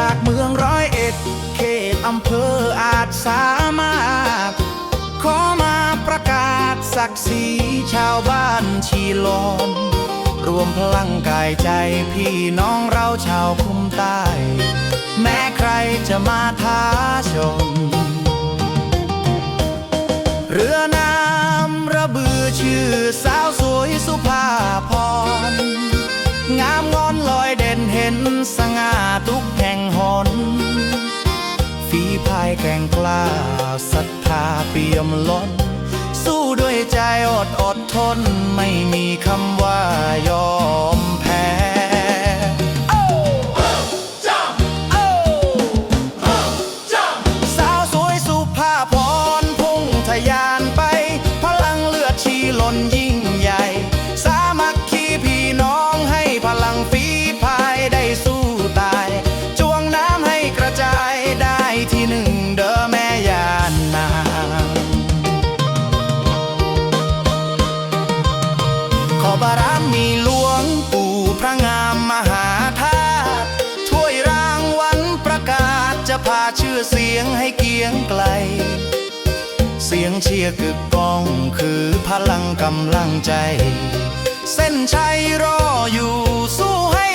จากเมืองร้อยเอ็ด เขตอำเภออาจสามารถ ขอมาประกาศศักดิ์ศรีชาวบ้านชีลอม รวมพลังกายใจพี่น้องเราชาวคุ้มใต้ แม้ใครจะมาท้าชม ลอยเด่นเห็นสง่าทุกแห่งหนฝีพายแกร่งกล้าศรัทธาเปี่ยมล้น สู้ด้วยใจอดอดทน ไม่มีคำว่ายอมแพ้สาวสวยสุภาพรพุ่งทะยา ชื่อเสียงให้เกียงไกล เสียงเชียร์กึกก้องคือพลังกำลังใจ เส้นชัยรออยู่สู้ให้